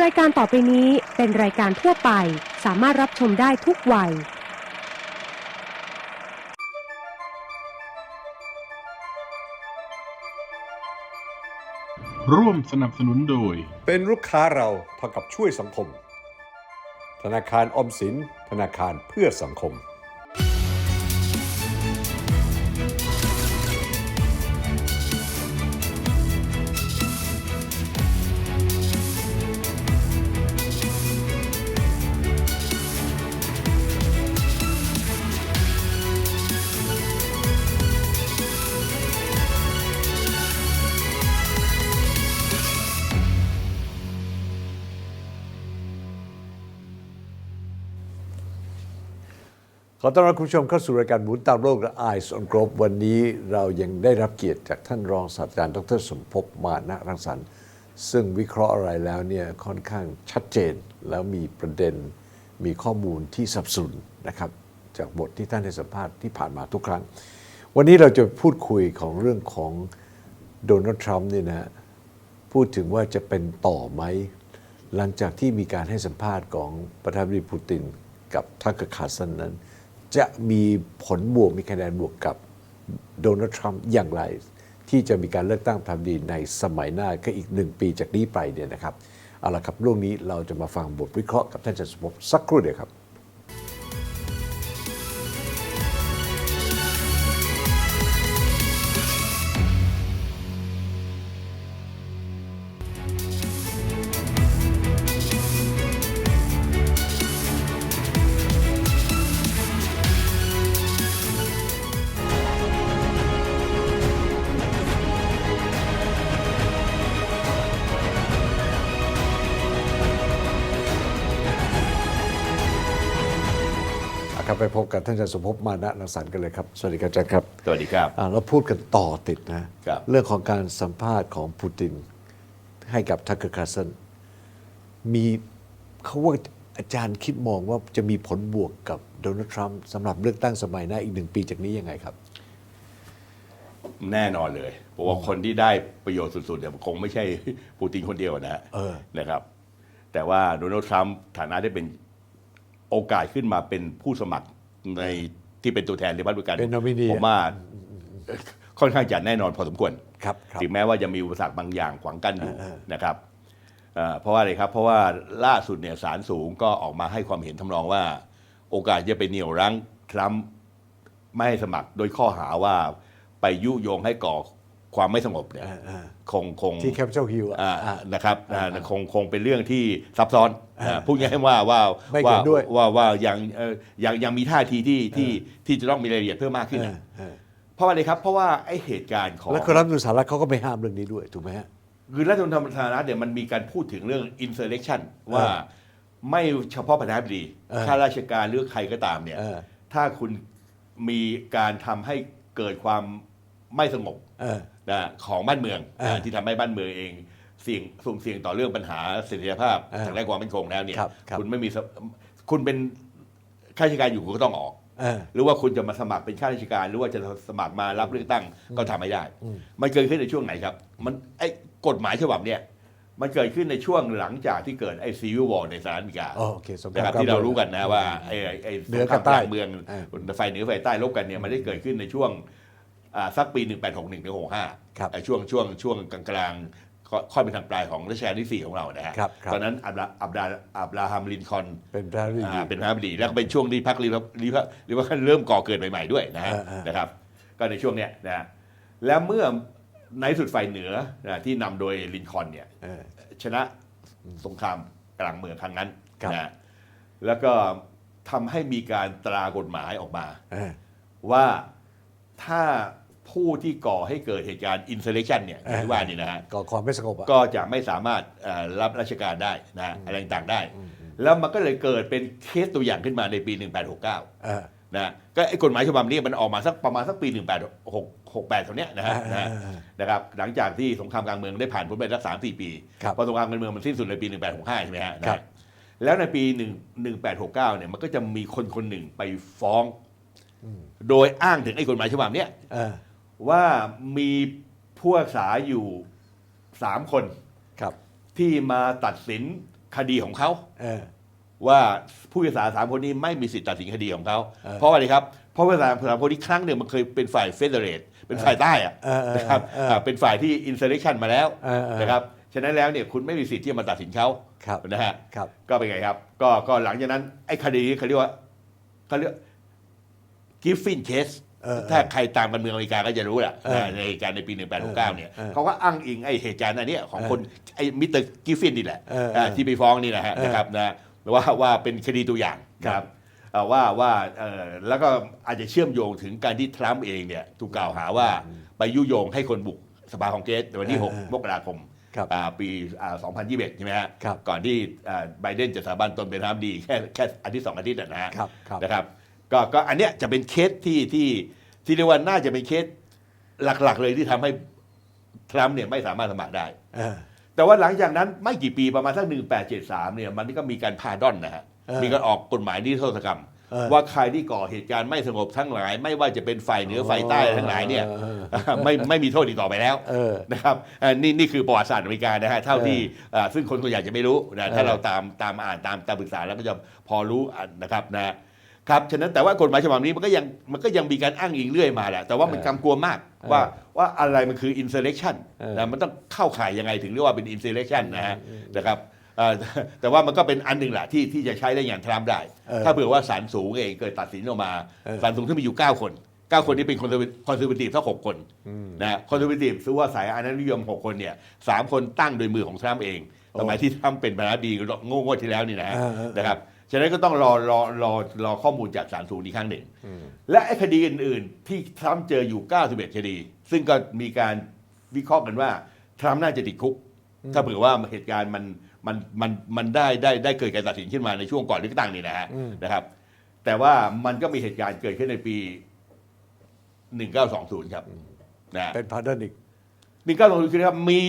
รายการต่อไปนี้เป็นรายการทั่วไป สามารถรับชมได้ทุกวัย ร่วมสนับสนุนโดย เป็นลูกค้าเราเท่ากับช่วยสังคม ธนาคารออมสิน ธนาคารเพื่อสังคม ขอต้อนรับคุณผู้ชมเข้าสู่รายการหมุนตามโลกและ Eyes on Globe วันนี้เรายังได้รับเกียรติจากท่านรองศาสตราจารย์ดรสมภพมานะรังสรรค์ ซึ่งวิเคราะห์อะไรแล้วเนี่ยค่อนข้างชัดเจนแล้วมีประเด็นมีข้อมูลที่สับสนนะครับ จากบทที่ท่านให้สัมภาษณ์ที่ผ่านมาทุกครั้ง วันนี้เราจะพูดคุยของเรื่องของโดนัลด์ทรัมป์เนี่ยนะพูดถึงว่าจะเป็นต่อไหม หลังจากที่มีการให้สัมภาษณ์ของประธานาธิบดีปูตินกับทักกอร์คาสันนั้น จะมีผลบวกมีคะแนนบวกกับโดนัลด์ทรัมป์อย่างไร ที่จะมีการเลือกตั้งทำดีในสมัยหน้าก็อีกหนึ่งปีจากนี้ไปเนี่ยนะครับ เอาละครับเรื่องนี้เราจะมาฟังบทวิเคราะห์กับท่านอาจารย์สมภพสักครู่เดียวครับ อะครับไปพบกับท่านอาจารย์สมภพมานะรังสรรค์กันเลยครับ สวัสดีครับอาจารย์ครับสวัสดีครับอ่าเราพูดกันต่อติดนะครับ เรื่องของการสัมภาษณ์ของปูตินให้กับทักเกอร์คาร์สันมีเขาว่าอาจารย์คิดมองว่าจะมีผลบวกกับโดนัลด์ทรัมป์สำหรับเลือกตั้งสมัยหน้าอีกหนึ่งปีจากนี้ยังไงครับ แน่นอนเลยเพราะว่าคนที่ได้ประโยชน์สุดๆเนี่ยคงไม่ใช่ปูตินคนเดียวนะฮะเออนะครับ แต่ว่าโดนัลด์ทรัมป์ฐานะได้เป็น โอกาสขึ้นมาเป็นผู้สมัครในที่เป็นตัวแทนในพรรคด้วยกันเป็น nominee ผมว่าค่อนข้างจะแน่นอนพอสมควร ครับครับ ถึงแม้ว่าจะมีอุปสรรคบางอย่างขวางกั้นอยู่นะครับเอ่อเพราะว่าอะไรครับ เพราะว่าล่าสุดเนี่ยศาลสูงก็ออกมาให้ความเห็นทำนองว่า โอกาสจะไปเหนี่ยวรั้งทรัมป์ไม่ให้สมัครโดยข้อหาว่าไปยุยงให้ก่อ ความไม่สงบเนี่ยอ่าอ่าคงคงที่แคปิตอลฮิลล์อ่านะครับอ่าคงคงเป็นเรื่องที่ซับซ้อนอ่าพูดง่ายๆว่าว่าไม่ว่าเห็นด้วยว่าว่ายังเอ่อยังยังมีท่าทีที่ที่ที่จะต้องมีรายละเอียดเพิ่มมากขึ้นนะเพราะอะไรครับ เพราะว่าไอเหตุการณ์ของแล้วก็รัฐมนตรีสหรัฐเขาก็ไม่ห้ามเรื่องนี้ด้วยถูกไหมฮะคือรัฐธรรมนูญสหรัฐเนี่ยมันมีการพูดถึงเรื่อง insurrection ว่าไม่เฉพาะประธานาธิบดีเออข้าราชการหรือใครก็ตามเนี่ยเออถ้าคุณมีการทำให้เกิดความ ไม่สงบเออ นะของบ้านเมืองเออนะที่ทำให้บ้านเมืองเองเสี่ยงสุ่มเสี่ยงต่อเรื่องปัญหาเสถียรภาพเออทางด้านความมั่นคงแล้วเนี่ยครับครับ ณไม่มีสคุณเป็นข้าราชการอยู่คุณก็ต้องออก เออ หรือว่าคุณจะมาสมัครเป็นข้าราชการ หรือว่าจะสมัครมารับเลือกตั้งก็ทำไม่ได้มันเกิดขึ้นในช่วงไหนครับ มันไอ้กฎหมายฉบับเนี่ย มันเกิดขึ้นในช่วงหลังจากที่เกิดไอ้ซีวิววอร์ในสหรัฐอเมริกาอ๋อโอเคสงคนะรามครับกลางที่เราเมืองรู้กันนะว่าไอ้ไอ้ไอ้เหนือสงคกัราบมใต้กลางเมืองอ่าฝ่ายเหนือฝ่ายใต้ลบกันเนี่ยมันได้เกิดขึ้นในช่วงอ่า สักปี 1861ถึง65ครับไอ้ช่วงช่วงช่วงกลางๆค่อยค่อยเป็นทางปลายของรัชกาลที่ 4 ของเรานะฮะครับครับตอนนั้นอับราอับราอับราฮัมลินคอล์นเป็นประธานาธิบดีอ่าเป็นพระบดีแล้วก็เป็นช่วงที่พรรครีพับรีพับรีพับเริ่มก่อเกิดใหม่ๆด้วยนะฮะเออเออนะครับ ก็ในช่วงเนี้ยนะฮะแล้วเมื่อในสุดฝ่ายเหนือนะที่นำโดยลินคอล์นเนี่ยเออชนะสงครามกลางเมืองครั้งนั้นครับนะแล้วก็ทำให้มีการตรากฎหมายออกมาเออว่าถ้า ผู้ที่ก่อให้เกิดเหตุการณ์ insurrection เนี่ยเออที่ว่านี่นะฮะก่อความไม่สงบอะก็จะไม่สามารถเอ่อรับราชการได้นะอะไรต่างๆได้ แล้วมันก็เลยเกิดเป็นเคสตัวอย่างขึ้นมาในปี 1869 เออ นะก็ไอ้กฎหมายฉบับนี้มันออกมาสักประมาณสักปี 1868เท่าเนี้ยนะฮะนะฮะอ่านะครับหลังจากที่สงครามกลางเมืองได้ผ่านพ้นไปสักสามสี่ปี ครับพอสงครามกลางเมืองมันสิ้นสุดในปี 1865 ใช่ไหมฮะนะครับ แล้วในปี1 1869 เนี่ยมันก็จะมีคนคนหนึ่งไปฟ้อง โดยอ้างถึงไอ้กฎหมายฉบับเนี้ยเออ ว่ามีผู้รักษาอยู่สามคนครับที่มาตัดสินคดีของเขาเออ ว่าผู้พิพากษาสามคนนี้ไม่มีสิทธิ์ตัดสินคดีของเขาเออเพราะว่าอะไรครับเพราะว่าสามสามคนนี้ครั้งหนึ่งมันเคยเป็นฝ่ายเฟเดเรตเป็นฝ่ายใต้อะเออเออนะครับเอออ่าเป็นฝ่ายที่อินเซอร์เรชันมาแล้วเออเออ นะครับฉะนั้นแล้วเนี่ยคุณไม่มีสิทธิ์ที่จะมาตัดสินเขาครับนะฮะครับ ก็เป็นไงครับ ก็ก็หลังจากนั้นไอ้คดีนี้เขาเรียกว่าเขาเรียกกิฟฟินเคสเออ ถ้าใครตามการเมืองอเมริกาก็จะรู้แหละเออในเหตุการณ์ในปี 1869เนี่ยเออเขาก็อ้างอิงไอ้เหตุการณ์อันเนี้ยของคนไอ้มิสเตอร์กิฟฟินนี่แหละเออเออที่ไปฟ้องนี่นะฮะเออนะครับนะว่าว่าเป็นคดีตัวอย่างครับเอ่อว่าว่าเอ่อแล้วก็อาจจะเชื่อมโยงถึงการที่ทรัมป์เองเนี่ยถูกกล่าวหาว่าไปยุยงให้คนบุกสภาคองเกรสในวันที่เออเออ6มกราคมครับอ่าปีอ่า2021 ใช่ไหมฮะครับก่อนที่อ่าไบเดนจะสถาบันตนเป็นประธานาธิบดีแค่แค่อาทิตย์สองอาทิตย์อะนะฮะครับครับนะครับ ก็ก็อันเนี้ยจะเป็นเคสที่ที่ที่เรียกว่าน่าจะเป็นเคสหลักๆ เลยที่ทำให้ทรัมป์เนี่ยไม่สามารถสมัครได้ เออ แต่ว่าหลังจากนั้นไม่กี่ปีประมาณสักหนึ่งแปดเจ็ดสามเนี่ยมันก็มีการพาดอนนะฮะเออมีการออกกฎหมายนิรโทษกรรม เออ ว่าใครที่ก่อเหตุการณ์ไม่สงบทั้งหลาย ไม่ว่าจะเป็นฝ่ายเหนือฝ่ายใต้ทั้งหลายเนี่ยเออ ไม่ไม่มีโทษอีกต่อไปแล้วเออ นะครับอ่านี่นี่คือประวัติศาสตร์อเมริกานะฮะเท่าที่อ่าซึ่งคนส่วนใหญ่จะไม่รู้นะถ้าเออ เราตามตามอ่านตามตามปรึกษาแล้วก็จะพอรู้อะนะครับนะ ครับฉะนั้นแต่ว่ากฎหมายฉบับนี้มันก็ยังมันก็ยังมีการอ้างอิงเรื่อยมาแหละแต่ว่ามันกำกวมมากว่าว่าอะไรมันคือ insurrection เออนะมันต้องเข้าข่ายยังไงถึงเรียกว่าเป็น insurrection นะฮะนะครับอ่าแต่ว่ามันก็เป็นอันหนึ่งแหละที่ที่จะใช้ได้อย่างทรัมป์ได้เออถ้าเผื่อว่าศาลสูงเองเกิดตัดสินออกมาเออศาลสูงที่มีอยู่ 9 คน 9 คนนี้เป็นคอนเซอร์คอนเซอร์วทีฟทั้ง6คนนะคอนเซอร์วทีฟซื้อว่าสายอนุนิยม 6 คนเนี่ยสามคนตั้งโดยมือของทรัมป์เองสมัยที่ทรัมป์เป็นประธานาธิบดีโง่งวดที่แล้วนี่นะฮะเออเออเออนะครับ ฉะนั้นก็ต้องรอรอรอรอข้อมูลจากศาลสูงอีกครั้งหนึ่ง และไอ้คดีอื่น ๆ ที่ทรัมป์เจออยู่ 91 คดี ซึ่งก็มีการวิเคราะห์กันว่า ทรัมป์น่าจะติดคุก ถ้าเผื่อว่าเหตุการณ์มันมันมันมันได้ได้ได้เกิดการตัดสินขึ้นมาในช่วงก่อนเลือกตั้งนี่นะฮะนะครับ แต่ว่ามันก็มีเหตุการณ์เกิดขึ้นในปี 1920 ครับนะเป็นพาร์ดอนอีก1920คือนะครับมี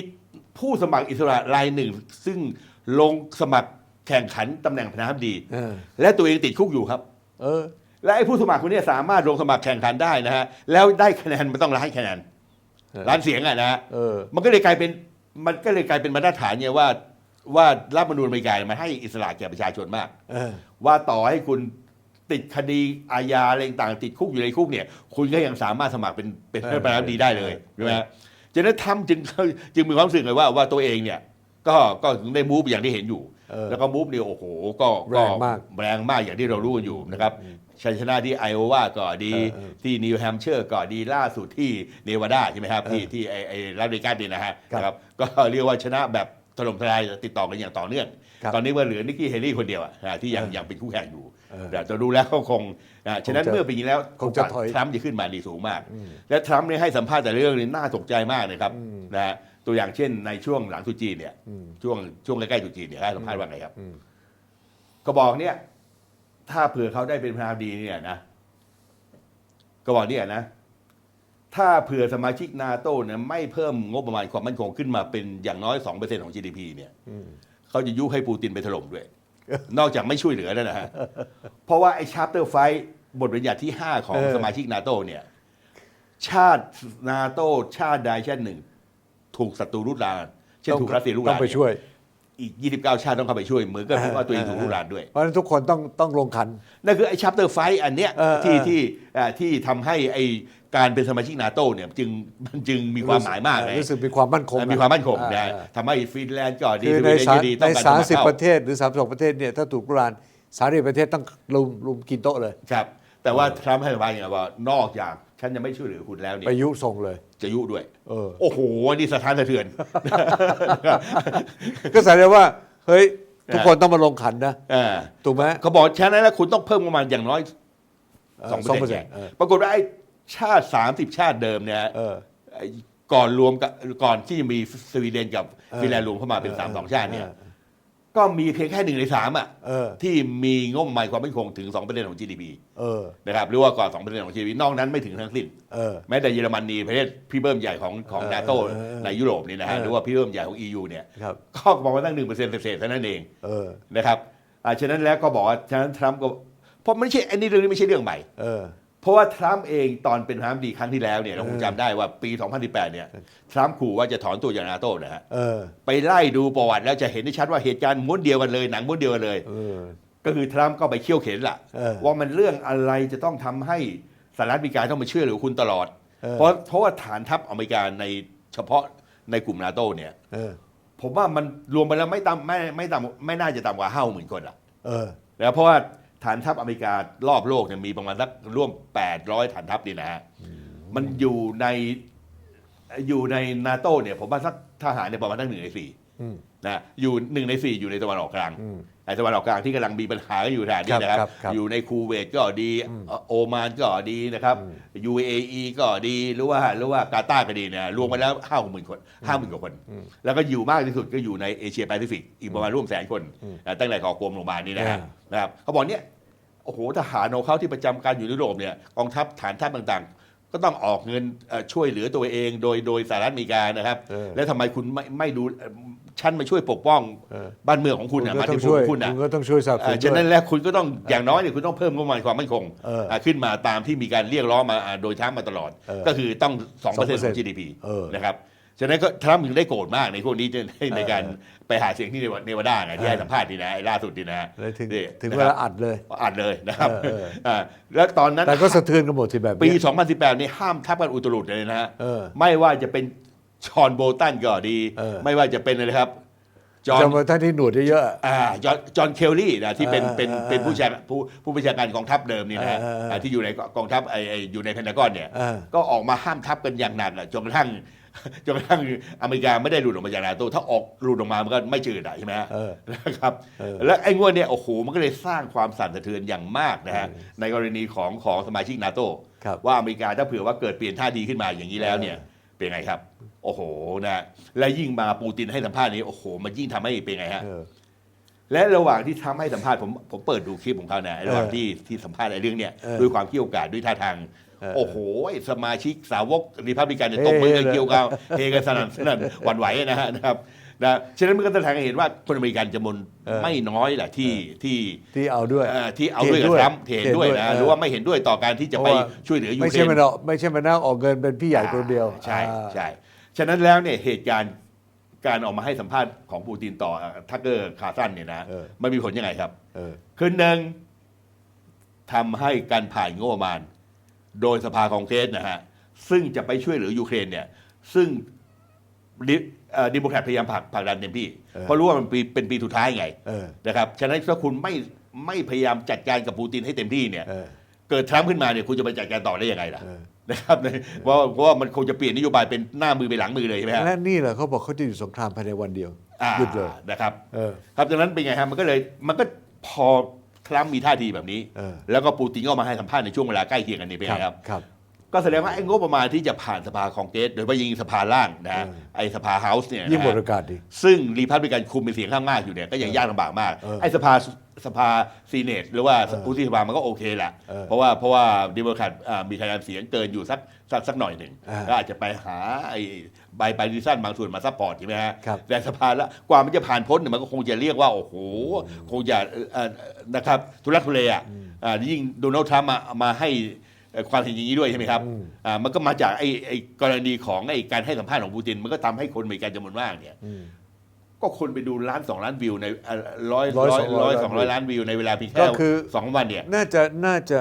ผู้สมัครอิสระรายหนึ่ง ซึ่งลงสมัคร แข่งขันตำแหน่งประธานาธิบดี เออ และตัวเองติดคุกอยู่ครับ เออ และไอ้ผู้สมัครคนเนี้สามารถลงสมัครแข่งขันได้นะฮะแล้วได้คะแนนมันต้องล้านคะแนนเออ ล้านเสียงอะนะฮะเออ มันก็เลยกลายเป็นมันก็เลยกลายเป็นมาตรฐานเนี่ยว่าว่ารัฐธรรมนูญอเมริกามันให้อิสระแก่ประชาชนมาก เออ ว่าต่อให้คุณติดคดีอาญาอะไรต่างๆติดคุกอยู่ในคุกเนี่ย คุณก็ยังสามารถสมัครเป็นเป็นเออ ประธานาธิบดีได้เลยเออใช่ไหมฮะฉะนั้นทำจึง จึงมีความรู้สึกเลยว่าว่าตัวเองเนี่ย ก็ก็ถึงได้มูฟอย่างที่เห็นอยู่เออ แล้วก็มูฟเนี่ยโอ้โหก็แรงมากแรงมากอย่างที่เรารู้กันอยู่นะครับชัยชนะที่ไอโอวาก็ดีเออเออที่นิวแฮมเชอร์ก็ดีล่าสุดที่เนวาดาใช่ไหมครับที่เออที่ไอไอรัฐเวกัสเนี่ยนะฮะครับนะครับก็เรียกว่าชนะแบบถล่มทลายติดต่อกันอย่างต่อเนื่องครับตอนนี้ว่าเหลือนิกกี้เฮลี่คนเดียวอะนะที่ยังเออยังเป็นคู่แข่งอยู่เออแต่จะดูแล้วก็คงนะฉะนั้นคงจะเมื่อปีนี้แล้วคงจะถอยทรัมป์จะขึ้นมาดีสูงมาก และทรัมป์เนี่ยให้สัมภาษณ์แต่เรื่องนี้น่าตกใจมากนะครับนะฮะ ตัวอย่างเช่นในช่วงหลังตรุษจีนเนี่ยช่วงช่วงใกล้ๆตรุษจีนเนี่ยให้สัมภาษณ์ว่าไงครับก็บอกเนี่ยถ้าเผื่อเขาได้เป็นประธานาธิบดีเนี่ยนะก็บอกเนี่ยนะ ถ้าเผื่อสมาชิกนาโต้เนี่ยไม่เพิ่มงบประมาณความมั่นคงขึ้นมาเป็นอย่างน้อย2%ของ GDP เนี่ยเขาจะยุให้ปูตินไปถล่มด้วย นอกจากไม่ช่วยเหลือแล้วนะฮะเพราะว่าไอ้ชาร์เตอร์ไฟบทบัญญัติที่5ของเออสมาชิกนาโต้เนี่ย ชาตินาโต้ชาติใดชาติหนึ่ง ถูกศัตรูรุกรานเช่นถูกรัสเซียรุกต้ราอนงไปช่วย อีก 29 ชาติต้องเข้าไปช่วยเหมือนกับว่าตัวเองถูกรุกรานด้วย เพราะฉะนั้นทุกคนต้องต้องลงขัน นั่นคือไอ้ชัปเตอร์ไฟอันเนี้ยเออที่เออที่อ่าที่ทำให้ไอ้การเป็นสมาชิกนาโต้เนี่ยจึงมันจึงมีความหมายมากเลยรู้สึกมีความมั่นคงมีความมั่นคงอ่นะอ่าทำให้ฟินแลนด์ก็ดีคือสในวีเดนสาก็ดีต้ในองการสามสสิบมัครปเข้าระเทศหรือสามสองประเทศเนี่ยถ้าถูกรุกรานสามสิบประเทศต้องลุมลุมกินโต๊ะเลยครับแต่ว่าทรัมป์ให้สัมภาษณ์อย่างว่านอกจากฉันจะไม่ช่วยเหลือคุณแล้วเนี่ยไปยุส่งเลย จะยุด้วยเออโอ้โหนี่สถานสะเทือน ก็แสดงว่า เฮ้ย ทุกคนต้องมาลงขันนะอ่าถูกไหมเขาบอกฉะนั้นแล้วคุณต้องเพิ่มประมาณอย่างน้อยเออสองเปอร์เซ็นต์2%เออปรากฏว่าไอ้ชาติสามสิบชาติเดิมเนี่ยเออไอ้ก่อนรวมกับก่อนที่จะมีสวีเดนกับเออฟินแลนด์รวมเข้ามาเป็นเออสามสองชาติเนี่ยเออ ก็มีเพียงแค่หนึ่งในสามอะเออ ที่มีงบประมาณความมั่นคงถึง 2%ของ GDP เออ นะครับหรือว่าก่อน2%ของ GDP นอกนั้นไม่ถึงทั้งสิ้น เออ แม้แต่เยอรมนีประเทศพี่เบิ้มใหญ่ของของเออนาโตเออเออในยุโรปนี่นะฮะเออ หรือว่าพี่เบิ้มใหญ่ของ EU เนี่ยครับ ก็บอกว่าตั้งหนึ่งเปอร์เซ็นต์เศษๆเท่านั้นเองเออ นะครับอ่าฉะนั้นแล้วก็บอกว่าฉะนั้นทรัมป์ก็เพราะไม่ใช่อันนี้เรื่องนี้ไม่ใช่เรื่องใหม่ เออ เพราะว่าทรัมป์เองตอนเป็นประธานาธิบดีครั้งที่แล้วเนี่ยเราคงจำได้ว่าปี 2018 เนี่ยทรัมป์ขู่ว่าจะถอนตัวจากนาโต้นะฮะเออ ไปไล่ดูประวัติแล้วจะเห็นได้ชัดว่าเหตุการณ์ม้วนเดียวกันเลยหนังม้วนเดียวกันเลย เออ ก็คือทรัมป์ก็ไปเขี่ยวเข็นล่ะ เออว่ามันเรื่องอะไรจะต้องทำให้สหรัฐอเมริกาต้องมาเชื่อหรือคุณตลอด เออ เพราะเพราะว่าฐานทัพอเมริกาในเฉพาะในกลุ่มนาโต้เนี่ย เออ ผมว่ามันรวมไปแล้วไม่ต่ำไม่ไม่ต่ำไม่น่าจะต่ำกว่าห้าหมื่นคนอะเออ แล้วเพราะว่า ฐานทัพอเมริการอบโลกเนี่ยมีประมาณสักร่วม 800 ฐานทัพนี่นะฮะมันอยู่ในอยู่ในนาโต้เนี่ยผมว่าสักทหารเนี่ยประมาณทั้งหนึ่งในสี่อืมนะอยู่หนึ่งในสี่อยู่ในตะวันออกกลาง อืมไอ้ตะวันออกกลางที่กำลังมีปัญหากันอยู่ขนาดนี้นะครับ ครับครับอยู่ในคูเวตก็ดี โอมานก็ดีนะครับ UAE ก็ดีหรือว่าหรือว่ากาตาร์ก็ดีเนี่ยรวมกันแล้วห้าหมื่นคนห้าหมื่นกว่าคน แล้วก็อยู่มากที่สุดก็อยู่ในเอเชียแปซิฟิกอีกประมาณร่วมแสนคนนะตั้งแต่ก่อกรมลงมานี่นะฮะอ่านะครับเขาบอกเนี่ยโอ้โหทหารของเขาที่ประจำการอยู่ยุโรปเนี่ยกองทัพฐานทัพต่างๆ ก็ต้องออกเงินเอ่อช่วยเหลือตัวเอง โดยโดยสหรัฐอเมริกานะครับเออแล้วทำไมคุณไม่ไม่ดูเอ่อฉันมาช่วยปกป้องเออบ้านเมืองของคุณคุณอะก็มาต้อที่งช่วยของคุณอะคุณก็ต้องช่วยสนับสนุอ่านฉะด้วนั้นยแล้วคุณก็ต้องอย่างน้อยเนี่ยคุณต้องเพิ่มงบประมาณความมั่นคงเอออ่าขึ้นมาตามที่มีการเรียกร้องมาอ่าโดยทรัมป์มาตลอดเออก็คือต้อง2%ของ2% GDP เออนะครับ ฉะนั้นก็ทรัมป์ถึงได้โกรธมากในพวกนี้ในในการไปหาเสียงที่เนวาดาไงที่ให้สัมภาษณ์นี่นะไอ้ล่าสุดนี่นะเลยถึงนี่ถึงนะเวคลารับอัดเลยอัดเลยนะครับเออเอออ่าแล้วตอนนั้นแต่ก็สะเทือนกันหมดที่แบบปีเนี้ย2018 นี่ห้ามทับกันอุตรุดเลยนะฮะเออไม่ว่าจะเป็นชอนโบลตันก็ดีเออไม่ว่าจะเป็นอะไรครับจอห์นจำมาท่านที่หนวดเยอะๆอ่าจอห์นจอห์นเคลลี่นะที่เป็นเออเป็นเออเป็นผู้ชาผู้ผู้บัญชาการกองทัพเดิมนี่นะฮะเออเออเอออ่าที่อยู่ในกองทัพไอไออยู่ในเพนทากอนเนี่ยเออก็ออกมาห้ามทัพกันอย่างหนักอะจนกระทั่ง จนกระทั่งอเมริกาไม่ได้หลุดออกมาจากนาโตถ้าออกหลุดออกมามันก็ไม่จืดอะใช่ไหมฮะเออ นะครับ เออ แล้วไอ้งวดเนี่ยโอ้โหมันก็เลยสร้างความสั่นสะเทือนอย่างมากนะฮะในกรณีของของสมาชิกนาโตครับ ว่าอเมริกาถ้าเผื่อว่าเกิดเปลี่ยนท่าทีขึ้นมาอย่างนี้แล้วเนี่ย เป็นไงครับ โอ้โหนะและยิ่งมาปูตินให้สัมภาษณ์นี้โอ้โห มันยิ่งทำให้เป็นไงฮะ เออ และระหว่างที่ทำให้สัมภาษณ์ผมผมเปิดดูคลิปของเขานะระหว่างที่ที่สัมภาษณ์ไอ้เรื่องเนี่ยเออ ด้วยความเกี่ยวกาดด้วยท่าทางเออ โอ้โห สมาชิกสาวกรีพับลิกันเนี่ยตบมือกันเฮ้เลยเกี่ยวกับเฮกันสนั่นสนั่นหวั่นไหวนะฮะนะครับนะฉะนั้นมันก็แสดงให้เห็นว่าคนอเมริกันจำนวนเออไม่น้อยแหละที่ที่ที่เอาด้วยเอ่อที่เอาด้วยกับทรัมป์เห็นด้วยนะหรือว่าไม่เห็นด้วยต่อการที่จะไปเพราะว่าช่วยเหลือยูไม่เครใช่นมันเอาไม่ใช่มันนั่งออกเงินเป็นพี่ใหญ่คนเดียว ใช่อ่าใช่ฉะนั้นแล้วเนี่ยเหตุการณ์การออกมาให้สัมภาษณ์ของปูตินต่อทักเกอร์คาร์ซันเนี่ยนะเออมันมีผลยังไงครับเออคือหนึ่งทำให้การผ่านงบประมาณ โดยสภาคองเกรสนะฮะซึ่งจะไปช่วยเหลือยูเครนเนี่ยซึ่งดิเอ่อดิโมแครตพยายามผลักผลักดันเต็มที่เออเพราะรู้ว่ามันปีเป็นปีสุดท้ายไงเออนะครับฉะนั้นถ้าคุณไม่ไม่พยายามจัดการกับปูตินให้เต็มที่เนี่ยเออเกิดทรัมป์ขึ้นมาเนี่ยคุณจะไปจัดการต่อได้ยังไงล่ะเออนะครับเพราะเพราะว่ามันคงจะเปลี่ยนนโยบายเป็นหน้ามือไปหลังมือเลยใช่ไหมฮะและนี่แหละเขาบอกเขาจะหยุดสงครามภายในวันเดียวอ่าหยุดเลยนะครับเออครับดังนั้นเป็นไงฮะมันก็เลยมันก็พอ ทรัมป์มีท่าทีแบบนี้เออแล้วก็ปูตินก็มาให้สัมภาษณ์ในช่วงเวลาใกล้เคียงกันนี่เป็นไงครับครับ ก็แสดงว่าไอ้งบประมาณที่จะผ่านสภาคองเกรสโดยเฉพาะยิ่งสภาล่างนะฮะเออไอ้สภาเฮาส์เนี่ยนะฮะยิ่งหมดโอกาสดีซึ่งรีพับลิกันคุมเป็นเสียงข้างมากอยู่เนี่ยก็ยังยากลำบากมากเออไอ้สภาสภาซีเนตหรือว่าเอออุทิสภามันก็โอเคแหละเออเพราะว่าเพราะว่าดิโมแครตอ่ามีคะแนนเสียงเกินอยู่สักสักสักหน่อยหนึ่งอ่าก็อาจจะไปหาไอ้ใบไบดิสันบางส่วนมาซัพพอร์ตใช่ไหมฮะครับแต่สภาละกว่ามันจะผ่านพ้นเนี่ยมันก็คงจะเรียกว่า โอ้โห คงจะเอ่อเอ่อนะครับทุลักทุเลอะอ่ายิ่งโดนัลด์ทรัมป์มามาให้เอ่อ ความเห็นอย่างนี้ด้วยใช่ไหมครับอ่ามันก็มาจากไอ้ไอ้กรณีของไอ้การให้สัมภาษณ์ของปูติน มันก็ทำให้คนอเมริกันจำนวนมากเนี่ยอืมก็คนไปดูล้านสองล้านวิวในเอ่อร้อยร้ร้ออยยสองร้ร้ออยยสองร้อยล้านวิวในเวลาเพียงก็แค่คือสองวันเนี่ยน่าจะน่าจะ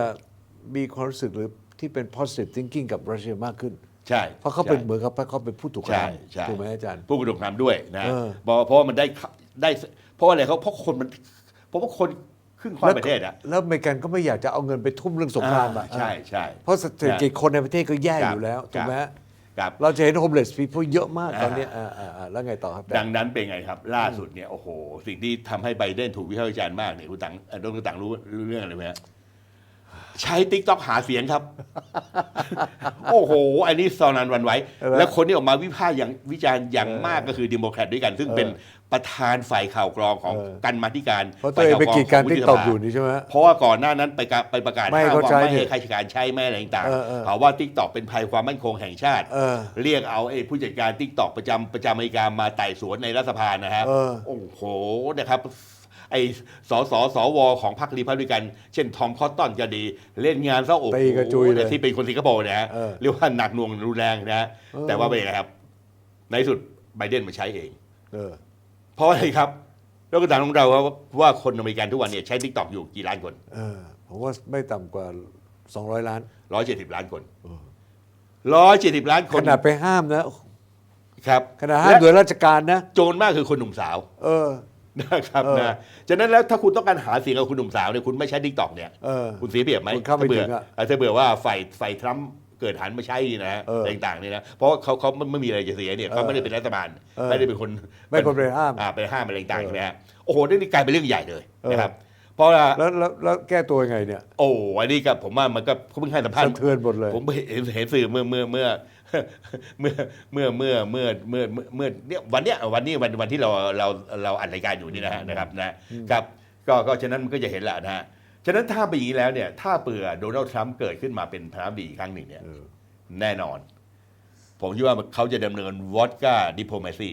มีความรู้สึกหรือที่เป็น positive thinking กับรัสเซียมากขึ้น ใช่ เพราะเขาเป็นใช่เหมือนกับเขาเป็นผู้ถูกกระใช่ทใช่ำถูกไหมอาจารย์ ผู้กระทำความด้วยนะเออเพราะเพราะว่ามันได้ได้ เพราะว่าอะไรเขาเพราะคนมันเพราะว่าคน ครึ่งค่อนประเทศอะแล้วอเมริกันก็ไม่อยากจะเอาเงินไปทุ่มเรื่องสงครามอะใช่ใช่เพราะเศรษฐกิจคนในประเทศก็แย่ครับอยู่แล้วถูกไหมฮะครับเราจะเห็น homeless people เยอะมากอ่าตอนเนี้ยอ่าอ่าอ่าแล้วไงต่อครับ ดังนั้นเป็นไงครับ ล่าสุดเนี่ยโอ้โห สิ่งที่ทำให้ไบเดนถูกวิพากษ์วิจารณ์มากเนี่ยคุณตังเอ่อดรตังรู้รู้เรื่องอะไรไหมฮะ ใช้ติ๊กต็อกหาเสียงครับ โอ้โห อันนี้ซอนันหวันไหวเออแล้วคนที่ออกมาวิพากษ์อย่างวิจารณ์อย่างมากก็คือดิโมแครตด้วยกัน ซึ่งเป็นประธานฝ่ายข่าวกรองของเออกันมาธิการเพราะตัวเองไปกีดกันฝ่ติ๊กยต็ข่อกวอยู่นี่ใช่ไหมฮะเพราะว่าก่อนหน้านั้นไปกะไปประกาศไม่ให้ห้ามเขาว่าใช้ไม่เนี่ให้ยข้าราชการใช้ไม่อะไรต่างเออเออๆเขาว่าทิกตอกเป็นภัยความมั่นคงแห่งชาติเออเรียกเอาไอ้ผู้จัดการทิกตอกประจำประจำอเมริกามาไต่สวนในรัฐสภานะฮะเออโอ้โหนะครับ ไอ้สสสวของพรรครีพับลิกัน เช่นทอมคอตตันก็ดี เล่นงานซะโอ้โหตีกระจุยเลยที่เป็นคนสิงคโปร์นะฮะเออ เรียกว่าหนักหน่วงรุนแรงนะเออแต่ว่าเป็นยังไงครับ ในที่สุดไบเดนมาใช้เอง เออ เพราะอะไรครับแล้วก็ต่างของเราครับว่าคนอเมริกันทุกวันเนี่ยใช้ทิกตอกอยู่กี่ล้านคน เออ ผมว่าไม่ต่ำกว่า 200 ล้าน ร้อยเจ็ดสิบล้านคน ร้อยเจ็ดสิบล้านคขนนาดไปห้ามนะ ครับขนาดห้ามโดยราชการนะ โจรมากคือคนหนุ่มสาว เออ นะครับเออนะฉะนั้นแล้วถ้าคุณต้องการหาเสียงกับคุณหนุ่มสาวเนี่ยคุณไม่ใช้ทิกตอกเนี่ย เออ คุณเสียเปรียบไหมคุณเข้าไม่ถ้าเบื่อถึงอะเออถ้าเบื่อว่าฝ่ายฝ่ายทรัมป์เกิดหันมาใช้นี่นะฮะเออต่างๆเนี่ยนะเพราะว่าเขาเขาไม่ไม่มีอะไรจะเสียเนี่ยเขาเออไม่ได้เป็นรัฐบาลเออไม่ได้เป็นคนไม่คนไปห้ามอ่าไปห้ามอะไรต่างๆเออใช่ไหมฮะโอ้โหนี่กลายเป็นเรื่องใหญ่เลยเออ นะครับเพราะว่าแล้วแล้วแล้วแก้ตัวยังไงเนี่ย โอ้อันนี้ก็ผมว่ามันก็เขาเพิ่งให้สัมภาษสะณ์เทือนหมดเลย ผมเห็นเห็นสื่อเมื่อเมื่อเมื่อ เมื่อเมื่อเมื่อเมื่อเมื่อเมื่อเมื่อเนี่ยวันเนี้ยวันนี้วันวันที่เราเราเราอัดรายการอยู่นี่นะฮะนะครับนะครับก็ก็ฉะนั้นมันก็จะเห็นแหละนะฮะฉะนั้นถ้าเป็นอย่างนี้แล้วเนี่ย ถ้าเปื่อโดนัลด์ทรัมป์เกิดขึ้นมาเป็นประธานาธิบดีอีกครั้งหนึ่งเนี่ยเออแน่นอน ผมคิดว่าเขาจะดำเนินวอดก้าดิโพมาซี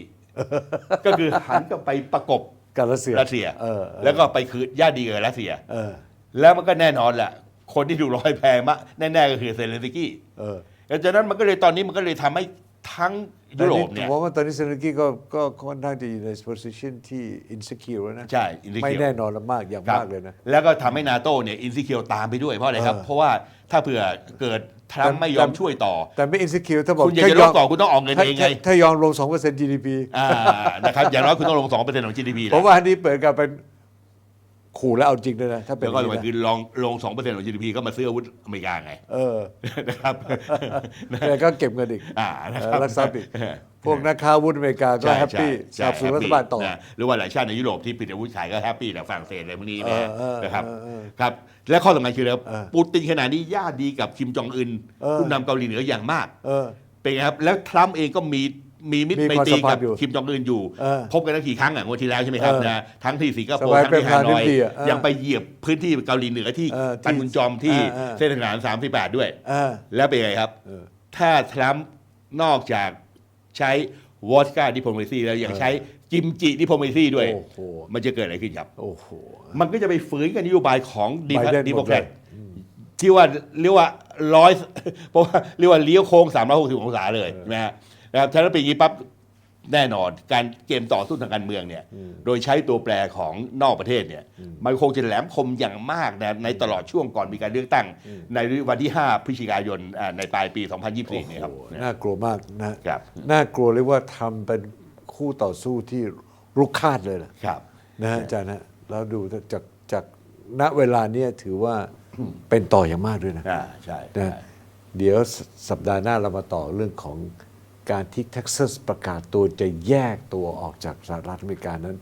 ก็คือหันกลับไปประกบกับรัสเซียรัสเซียเออเออแล้วก็ไปคือญาติดีกับรัสเซียเออแล้วมันก็แน่นอนแหละคนที่ถูกลอยแพมะแน่ๆก็คือเซเลนสกี้เออ ดังนั้นมันก็เลยตอนนี้มันก็เลยทำให้ทั้งยุโรปเนี่ยผมว่าตอนนี้เซเลนสกี้ก็ก็ค่อนข้างจะอยู่ใน position ที่ insecure แล้วนะใช่ insecure ไม่แน่นอนและมากอย่างครับมากเลยนะ แล้วก็ทำให้นาโต้เนี่ยอินซิเคียวตามไปด้วยเพราะอะไรครับเออเพราะว่าถ้าเผื่อเกิดทรัมป์ไม่ยอมช่วยต่อ แต่ไม่ insecure ถ้าบอกคุณอยากจะลดต่อคุณต้องออกเงินถ้าเองไงถ้าถ้ายอมลง 2% GDP อ่านะครับอย่างน้อยคุณต้องลง 2%ของ GDP ผมนะว่าอันนี้เปิดกันเป็น ขู่แล้วเอาจริงด้วยนะถ้าเป็นแล้วก็อย่างมันนี้คือนะลองลง2%ของ GDP ก็มาซื้ออาวุธอเมริกาไง เออนะครับแต่ก็เก็บเงินอีกอ่านะเอครัอบรักทรัพย์อีกพวกนักค้าอาวุธอเมริกาก็ใช่แฮปปี้สใช่นับสนุนรัฐบาลต่อ นะหรือว่าหลายชาติในยุโรปที่ปิดอาวุธขายก็แฮปปี้แต่ฝรั่งเศสอะไรพวกนี้นะเออเออนะครับเออเออครับและข้อสำคัญคืออะไรครับเออปูตินขณะนี้ญาติดีกับคิมจองอึนเออ ผู้นำเกาหลีเหนืออย่างมาก เออ เป็นไงครับ แล้วทรัมป์เองก็มี มีมิตรมีไมความตรีสัมพันกับธ์อยู่คิมจองอึนอยู่เออพบกันตั้งกี่ครั้งอะงวดที่แล้วใช่ไหมครับเออนะทั้งที่สิงคโปสร์มัยทั้งที่เป็นฮานอยประธานาธิบดีอะเออยังไปเหยียบพื้นที่เกาหลีเหนือที่เออที่ปันมุนจอมที่เออเออเส้นทางสามสิบแปดด้วยเออแล้วเป็นไงครับเออถ้าทรัมป์นอกจากใช้วอดก้าดิโพม a ซีแล้วยังใช้กิมจิดิโพม a ซีด้วยโอ้โหมันจะเกิดอะไรขึ้นครับโอ้โหมันก็จะไปฝืนกับนโยบายของดี Biden ดีโมแครตหมดเลยที่ว่าเรียกว่าร้อยเพราะว่าเรียกว่าเลี้ยวโค้ง 360 องศาเลยนะฮะ นะครับฉะนั้นเป็นอย่างนี้ปั๊บแน่นอนการเกมต่อสู้ทางการเมืองเนี่ยโดยใช้ตัวแปรของนอกประเทศเนี่ยมันคงจะแหลมคมอย่างมากนะในตลอดช่วงก่อนมีการเลือกตั้ง ในวันที่ 5 พฤศจิกายนอ่าในปลายปี 2024เนี่ยครับโอ้โหน่ากลัวมากนะครับน่ากลัวเลยว่าทำเป็นคู่ต่อสู้ที่รุกคาดเลยนะครับนะฮะอาจารย์นะแล้วดูจากจากณเวลาเนี้ยถือว่าเป็นต่ออย่างมากด้วยนะอ่าใช่นะใช่เดี๋ยวสสัปดาห์หน้าเรามาต่อเรื่องของ การที่เท็กซัสประกาศตัวจะแยกตัวออกจากสหรัฐอเมริกานั้น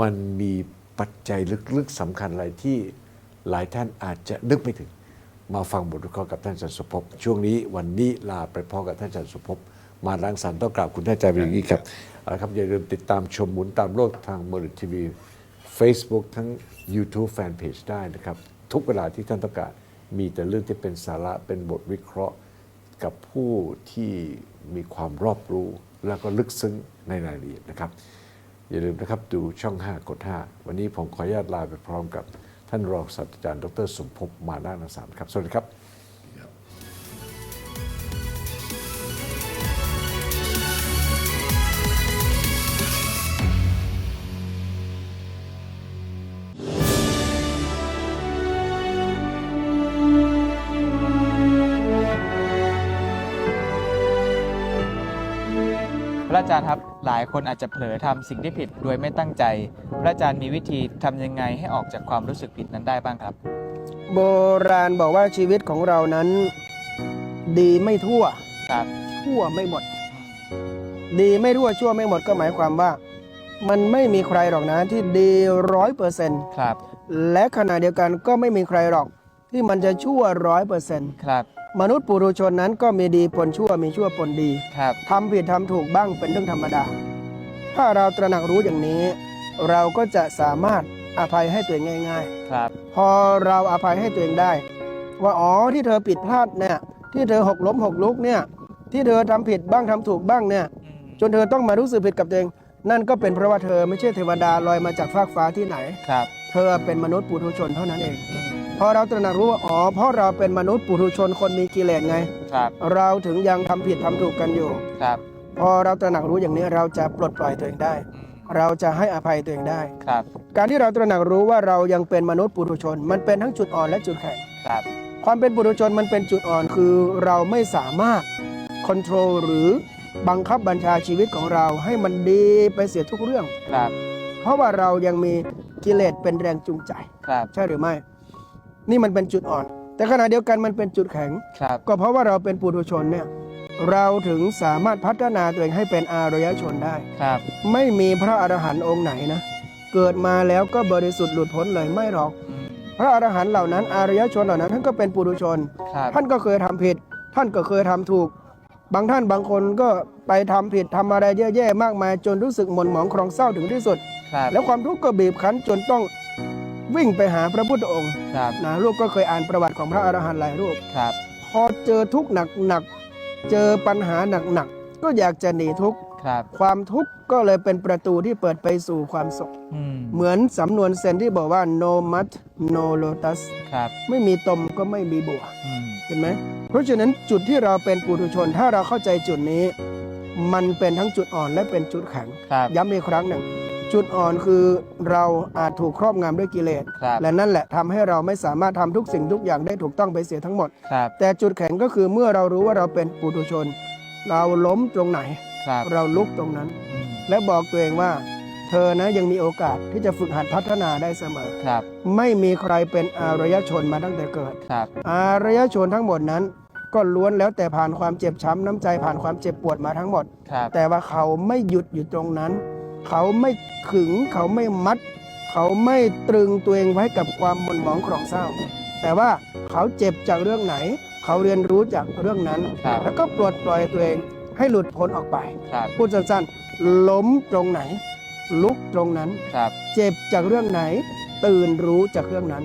มันมีปัจจัยลึกๆสำคัญอะไรที่หลายท่านอาจจะนึกไม่ถึง มาฟังบทวิเคราะห์กับท่านจารย์สุภพช่วงนี้วันนี้ลาไปพร้อมกับท่านจารย์สุภพมาล้างสรรค์ต้องกราบคุณท่านอาจารย์เป็นอย่างนี้ครับเอาละครับอย่าลืมติดตามชมหมุนตามโลกทางมริทีวี Facebook ทั้ง YouTube Fanpage ได้นะครับ ทุกเวลาที่ท่านต้องการมีแต่เรื่องที่เป็นสาระเป็นบทวิเคราะห์ กับผู้ที่มีความรอบรู้ แล้วก็ลึกซึ้งในรายละเอียดนะครับ อย่าลืมนะครับดูช่อง 5 กด 5 วันนี้ผมขออนุญาตลาไปพร้อมกับท่านรองศาสตราจารย์ดรสมภพมานานังสารครับ สวัสดีครับ คนอาจจะเผลอทำสิ่งที่ผิดโดยไม่ตั้งใจ พระอาจารย์มีวิธีทำยังไงให้ออกจากความรู้สึกผิดนั้นได้บ้างครับ โบราณบอกว่าชีวิตของเรานั้น ดีไม่ทั่วครับชั่วไม่หมด ดีไม่ทั่วชั่วไม่หมดก็หมายความว่า มันไม่มีใครหรอกนะที่ดีร้อยเปอร์เซ็นต์ครับ และขณะเดียวกันก็ไม่มีใครหรอก ที่มันจะชั่วร้อยเปอร์เซ็นต์ครับมนุษย์ปุถุชนนั้นก็มีดีปนชั่วมีชั่วปนดีครับทำผิดทำถูกบ้างเป็นเรื่องธรรมดา ถ้าเราตระหนักรู้อย่างนี้ เราก็จะสามารถอภัยให้ตัวเองง่ายๆครับพอเราอภัยให้ตัวเองได้ ว่าอ๋อที่เธอผิดพลาดเนี่ย ที่เธอหกล้มหกลุกเนี่ย ที่เธอทำผิดบ้างทำถูกบ้างเนี่ย จนเธอต้องมารู้สึกผิดกับตัวเอง นั่นก็เป็นเพราะว่าเธอไม่ใช่เทวดาลอยมาจากฟากฟ้าที่ไหน ครับเธอเป็นมนุษย์ปุถุชนเท่านั้นเองอืมพอเราตระหนักรู้ว่าอ๋อเพราะเราเป็นมนุษย์ปุถุชนคนมีกิเลสไง ครับ เราถึงยังทำผิดทำถูกกันอยู่ ครับ พอเราตระหนักรู้อย่างนี้เราจะปลดปล่อยตัวเองได้อืมเราจะให้อภัยตัวเองได้ ครับ การที่เราตระหนักรู้ว่าเรายังเป็นมนุษย์ปุถุชน มันเป็นทั้งจุดอ่อนและจุดแข็งครับ ความเป็นปุถุชนมันเป็นจุดอ่อนคือเราไม่สามารถคอนโทรลหรือบังคับบัญชาชีวิตของเราให้มันดีไปเสียทุกเรื่อง ครับ เพราะว่าเรายังมีกิเลสเป็นแรงจูงใจ ครับ ใช่หรือไม่ นี่มันเป็นจุดอ่อน แต่ขณะเดียวกันมันเป็นจุดแข็ง ครับ ก็เพราะว่าเราเป็นปุถุชนเนี่ย เราถึงสามารถพัฒนาตัวเองให้เป็นอารยชนได้ ครับ ไม่มีพระอรหันต์องค์ไหนนะ เกิดมาแล้วก็บริสุทธิ์หลุดพ้นเลยไม่หรอกอืมพระอรหันต์เหล่านั้นอารยชนเหล่านั้นท่านก็เป็นปุถุชน ครับ ท่านก็เคยทำผิด ท่านก็เคยทำถูก บางท่านบางคนก็ไปทำผิดทำอะไรแย่ๆมากมาย จนรู้สึกหม่นหมองครองเศร้าถึงที่สุด ครับ แล้วความทุกข์ก็บีบคั้นจนต้องวิ่งไปหาพระพุทธองค์ครับ นะลูกก็เคยอ่านประวัติของพระอรหันต์หลายรูป ครับ พอเจอทุกข์หนักๆ เจอปัญหาหนักๆก็อยากจะหนีทุกข์ครับ ความทุกข์ก็เลยเป็นประตูที่เปิดไปสู่ความสุข อืมเหมือนสำนวนเซนที่บอกว่า no mud no lotus ครับ ไม่มีตมก็ไม่มีบัว อืม เห็นไหมเพราะฉะนั้นจุดที่เราเป็นปุถุชน ถ้าเราเข้าใจจุดนี้ มันเป็นทั้งจุดอ่อนและเป็นจุดแข็ง ครับ ย้ำอีกครั้งหนึ่ง จุดอ่อนคือเราอาจถูกครอบงำด้วยกิเลส ครับและนั่นแหละทำให้เราไม่สามารถทำทุกสิ่งทุกอย่างได้ถูกต้องไปเสียทั้งหมด ครับแต่จุดแข็งก็คือเมื่อเรารู้ว่าเราเป็นปุถุชน เราล้มตรงไหน ครับเราลุกตรงนั้นอืมและบอกตัวเองว่า เธอนะยังมีโอกาสที่จะฝึกหัดพัฒนาได้เสมอ ครับไม่มีใครเป็นอารยชนมาตั้งแต่เกิด ครับอารยชนทั้งหมดนั้น ก็ล้วนแล้วแต่ผ่านความเจ็บช้ำน้ำใจผ่านความเจ็บปวดมาทั้งหมด ครับแต่ว่าเขาไม่หยุดอยู่ตรงนั้น เขาไม่ขึงเขาไม่มัด เขาไม่ตรึงตัวเองไว้กับความหม่นหมองครองเศร้า แต่ว่าเขาเจ็บจากเรื่องไหน เขาเรียนรู้จากเรื่องนั้น ครับ แล้วก็ปลดปล่อยตัวเองให้หลุดพ้นออกไป ครับพูดสั้นๆล้มตรงไหน ลุกตรงนั้น ครับเจ็บจากเรื่องไหน ตื่นรู้จากเรื่องนั้น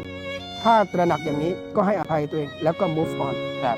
ถ้าตระหนักอย่างนี้ก็ให้อภัยตัวเองแล้วก็ move on ครับ